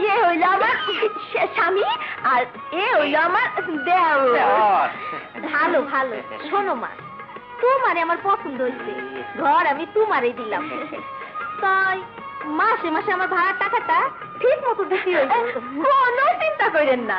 ইয়ে হইল আমার স্বামী আর এ হইল আমার দেওর। ভালো ভালো। শোনো মা তোমারে আমার পছন্দ হয়েছে ঘর আমি তোমারে দিলাম। তাই মাসে মাসে আমার ভাড়ার টাকাটা ঠিক মতো দিতে হইব কোনো চিন্তা করেন না।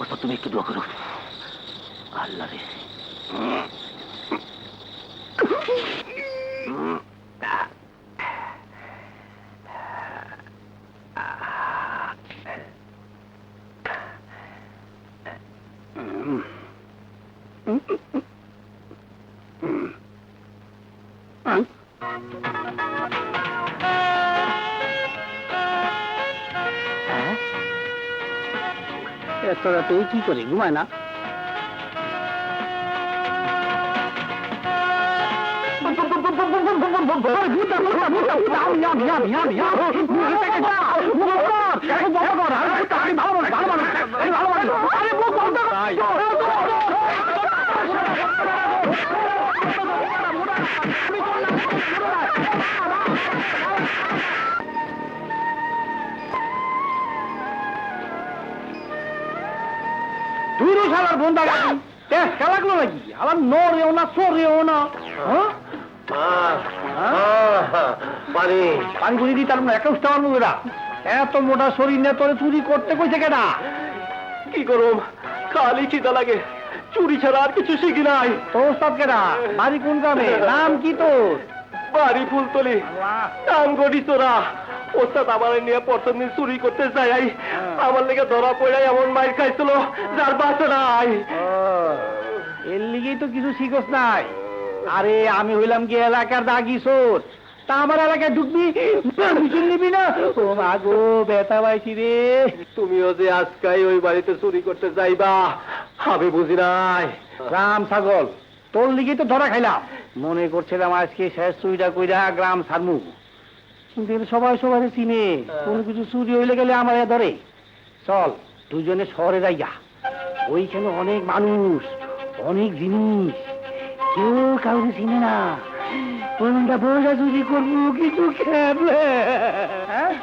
ওস্তাদ তুমি একটু দোয়া করো আল্লাহ রে এত রাতে কি করে? ঘুমায় না? তুই শালার বন্ধা গাছি দেখ খেলাগুলো নাকি? আবার নড়েও না সরেও না। হ্যাঁ? পানি। পানি একটা উঠতে পারব এরা এত মোটা শরীর নিয়ে তোরে চুরি করতে কইছে কেনা কি করুম? খালি চিতা লাগে। চুরি ছাড়া আর কিছু শিখি নাই। তোর কেনা বাড়ি কোন গ্রামে? নাম কি তোর? বাড়ি ফুলতলি। নাম তোরা। ওস্তাদ আমার নিয়ে প্রথম দিন চুরি করতে যাই আমার লেগে ধরা পড়ে এমন মাইর খাইছিল যার বাসা নাই। এর লিগেই তো কিছু শিখস নাই। আরে আমি হইলাম কি এলাকার দাগি সোর। তা আমার এলাকায় ঢুকবি? নিবি না? ও মা গো ব্যথা পাইছি রে। তুমিও যে আজকাই ওই বাড়িতে চুরি করতে যাইবা আমি বুঝি নাই। রাম ছাগল। তোর লিগেই তো ধরা খাইলাম। মনে করছিলাম আজকে শেষ চুরিটা কইরা গ্রাম ছাড়মু। কিন্তু সবাই সবাই চিনে। কোনো কিছু চুরি হইলে গেলে আমার ধরে। চল দুজনে শহরে যাইয়া। ওইখানে অনেক মানুষ অনেক জিনিস। কেউ কাউকে চিনে না। কোনটা বসা চুরি করব কিছু খেলে। হ্যাঁ?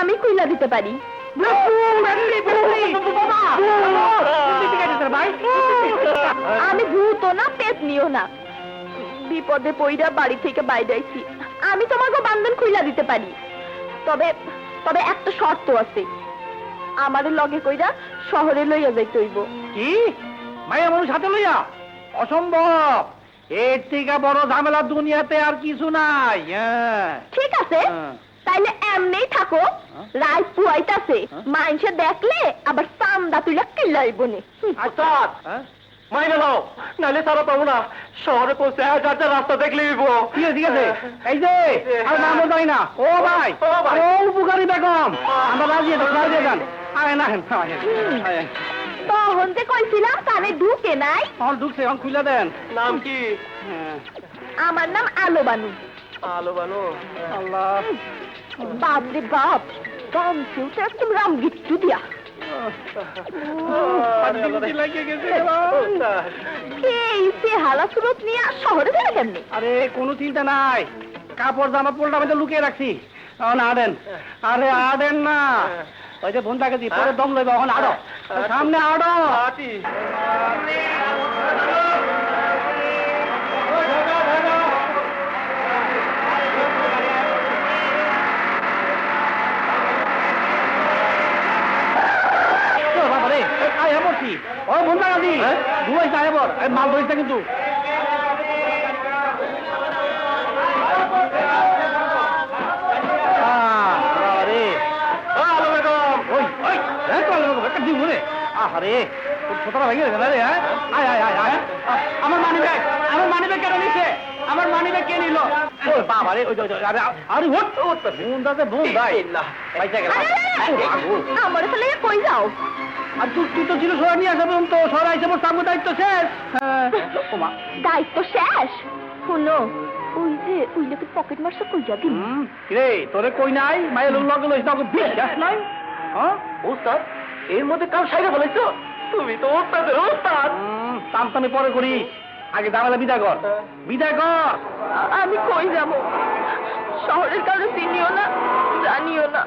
আমি কইলা দিতে পারি। ভূত না নিও না। বিপদে পইরা বাড়ি থেকে বাইরে আইছি। আমি তোমাকে বান্ধন খুইলা দিতে পারি। তবে তবে একটা শর্ত আছে। আমাদের লগে কইরা শহরে লইয়া যাইতে হইব। কি? মাইয়া মানুষ হাতে লইয়া? অসম্ভব। এর থেকে বড় ঝামেলা দুনিয়াতে আর কিছু নাই হ্যাঁ। ঠিক আছে। হ্যাঁ। তাইলে এমনেই থাকো। হ্যাঁ? রায় পুয়াইতাছে? মাইনসে দেখলে আবার চান্দা তুইলা কিল্লাইব নে ওস্তাদ হ্যাঁ? মাইনে নাও। নাহলে তারা পাবো না। শহরে পৌঁছে যার যার রাস্তা দেখলেই ঠিক আছে ঠিক আছে এই যে আর নাম জানি না। ও ভাই ও ভাই। ও উপকারী বেগম। আমরা রাজি এটা রাজি যান। আরে না তখন যে কইছিলাম কানে ঢুকে নাই। আমার ঢুকছে এখন খুলে দেন। নাম কি? হ্যাঁ। আমার নাম আলো বানু। আলো বানো? আল্লাহ। বাপ রে বাপ তো একদম রাম গিট্টু দিয়া। আরে কোনো চিন্তা নাই কাপড় জামা পোলটা লুকিয়ে রাখছি আরে না ওই যে পরে দম লইব এখন আড়ো সামনে আড়ো রে ছোটরা ভেঙে গেছে না রে হ্যাঁ আয় আয় আমার মানি ব্যাগ আমার মানি ব্যাগ কেন নিছে? আমার মানি ব্যাগ কে নিল? ও বাবা রে ওই আরে আরে ওট ওট বোন দাতে বোন ভাই না। পয়সা গেল। আমার ফেলে কই যাও? আর তুই তুই তো ছিল সরা নিয়ে আসা পর্যন্ত সরা এসে বসে আমার দায়িত্ব শেষ। হ্যাঁ। দায়িত্ব শেষ? শুনো ওই যে ওই লোকের পকেট মারছে কই যাবি কিরে তোরে কই নাই? মায়ের লগে লইছ তোকে বিশ্বাস নাই? হ্যাঁ? ওস্তাদ এর মধ্যে কাম সাইরা বলেছ তুমি তো ওস্তাদের ওস্তাদ। তামতামি পরে করিস। আগে দামালে বিদায় কর। বিদায় কর। আমি কই যাব? শহরের কারও চিনিও না জানিও না।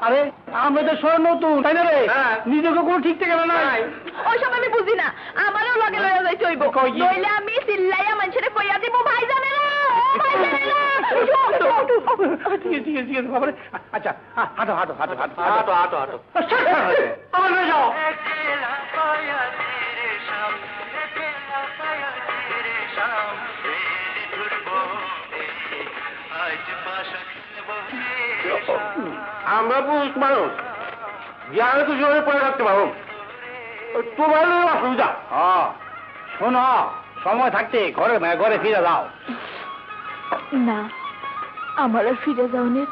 আরে আমরা তো শহর নতুন তাই না রে? হ্যাঁ। নিজেকে কোনো ঠিক থেকে নাই। ওইসব আমি বুঝি না আমারও লগে লয়ে যাইতে হইব। কই নইলে আমি চিল্লাইয়া মানুষের কইয়া দিব ভাই জানে না আচ্ছা হা- হাঁটো হাঁটো হাঁটো হাঁটো হাঁটো। হাঁটো হাঁটো যাও। আমরা পুরুষ মানুষ। জ্ঞানে তো জীবনে পড়ে থাকতে পারো। তোমার অসুবিধা? হ্যাঁ। শোনো সময় থাকতে ঘরে ঘরে ফিরে যাও। না আমার ফিরে যাওয়ার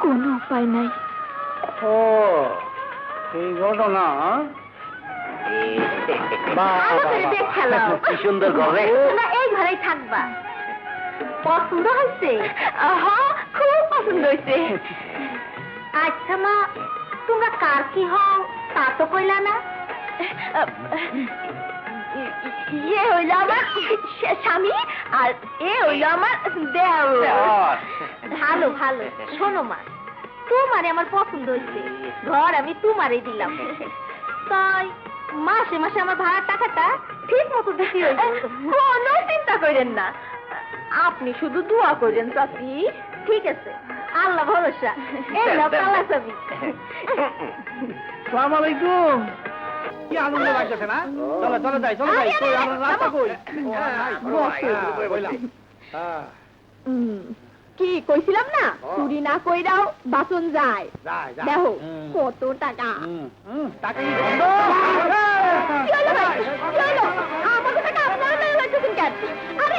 কোনো উপায় নাই। ও এই ঘটনা হ্যাঁ? কি সুন্দর ঘরে এই ঘরেই থাকবা। পছন্দ হয়েছে? হ্যাঁ। খুব পছন্দ হয়েছে। আচ্ছা মা তোমরা কার কি হও তা তো কইলা না। ইয়ে হইল আমার স্বামী আর এ হইল আমার দেও ভালো ভালো। শোনো মা তোমারে আমার পছন্দ হয়েছে ঘর আমি তোমারই দিলাম। তাই মাসে মাসে আমার ভাড়ার টাকাটা ঠিক মতো দিতে হইব। কোনো চিন্তা করেন না। আপনি শুধু দোয়া করেন চাচি ঠিক আছে আল্লাহ ভরসা এই নাও কালা চাবি সালাম আলাইকুম কি আনন্দ লাগতেছে না চলো চলো যাই চলো যাই কই আমরা রাস্তা কই বসো। বললাম হ্যাঁ কি কইছিলাম না চুরি না কইরাও বাসন যায় দেখো কত টাকা হুম, হুম, টাকা কি হলো ভাই? কি হলো? আমাকে টাকা আপনারা লয়ে আরে,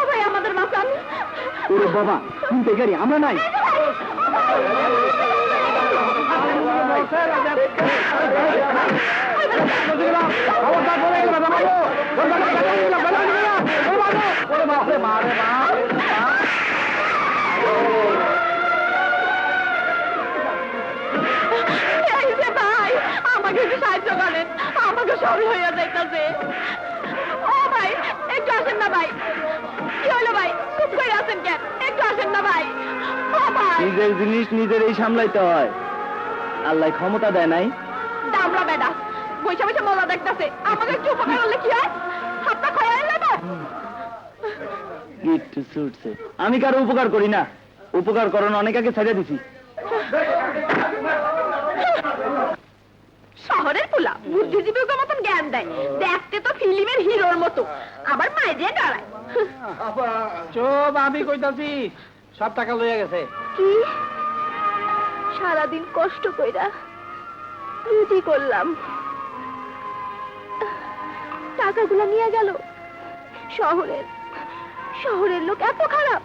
আরে, আমাদের বাঁচান। ওরে বাবা শুনতে গাড়ি আমরা নাই মারে মা সরল হইয়া যাইতাছে ও ভাই একটু আসেন না ভাই। কি হলো ভাই? চুপ করে আছেন কেন? একটু আসেন না ভাই। ও ভাই। নিজের জিনিস নিজেরই সামলাইতে হয়। আল্লাহ ক্ষমতা দেয় নাই। দামরা বেডা বৈশা বৈশা মজা দেখতাছে। আমাকে একটু উপকার হলে কি হয়? হাতটা খয়া নেব গিট্টু ছুটছে। আমি কারও উপকার করি না। উপকার করানো অনেক আগে ছেড়ে দিছি। শহরের পোলা বুদ্ধিজীবীর মতন জ্ঞান দেয়। দেখতে তো ফিল্মের হিরোর মতো। আবার মায়ে দিয়ে দাঁড়ায় চুপ আমি কইতাছি সব টাকা লইয়া গেছে। কি? সারাদিন কষ্ট কইরা রুটি করলাম। টাকাগুলো নিয়ে গেল। শহরের শহরের লোক এত খারাপ।